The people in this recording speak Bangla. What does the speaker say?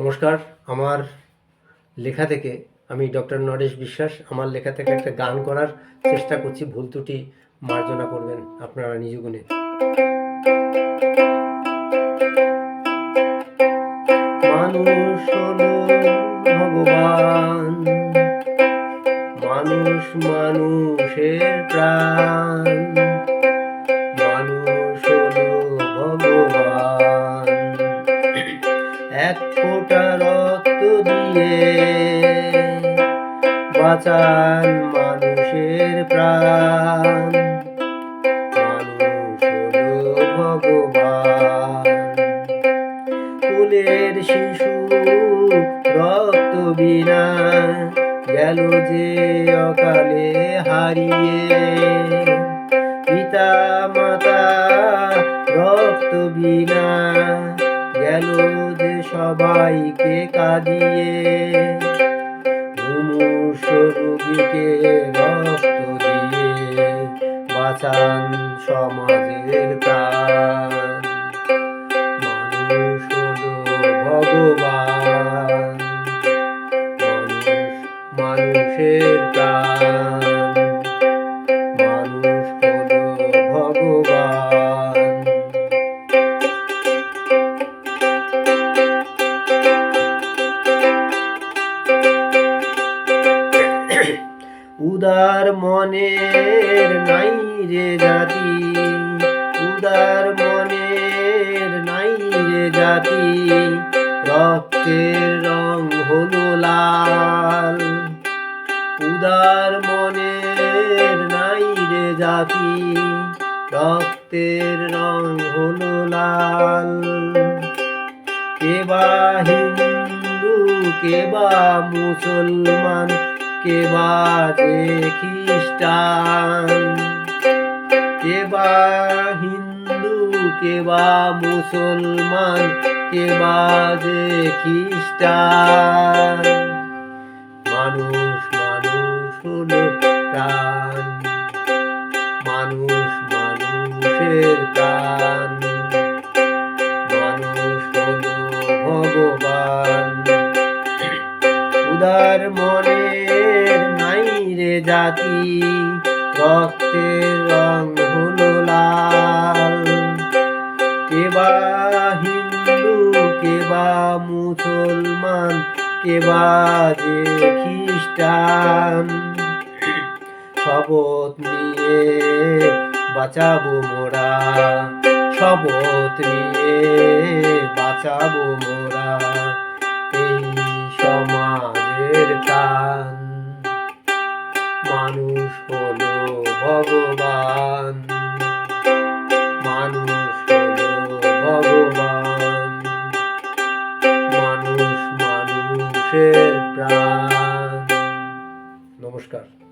নমস্কার, আমার লেখা থেকে আমি ডক্টর নরেশ বিশ্বাস, আমার লেখা থেকে একটা গান করার চেষ্টা করছি, ভুল ত্রুটি মার্জনা করবেন আপনারা নিজ গুণে মানুষ ভগবান, মানুষ মানুষের প্রাণ। দিয়ে বাঁচান মানুষের প্রাণ। মানুষ ভগবান। শিশু রক্ত বিনা গেল যে অকালে হারিয়ে। পিতা মাতা রক্ত বিনা গেল যে সবাইকে কাঁদিয়ে। মুমূর্ষ রোগীকে রক্ত দিয়ে বাঁচান সমাজের উদার মনের নাই রে জাতি, উদার মনের নাই রে জাতি, রক্তের রং হলো লাল। উদার মনের নাই রে জাতি, রক্তের রং হলো লাল। কেবা হিন্দু, কে বা মুসলমান কে বা যে খ্রিস্টান? কে বা হিন্দু? কে বা মুসলমান? কে বা যে খ্রিস্টান? মানুষ মানুষ হলো প্রাণ। মানুষ, মানুষের প্রাণ। মানুষ হলো ভগবান। উদার রে জাতি, রক্তের রং হলো লাল। কে বা হিন্দু, কে বা মুসলমান, কে বা যে খ্রিস্টান। শপথ নিয়ে বাঁচাবো মোরা, শপথ নিয়ে বাঁচাবো মোরা। মানুষের প্রাণ। নমস্কার।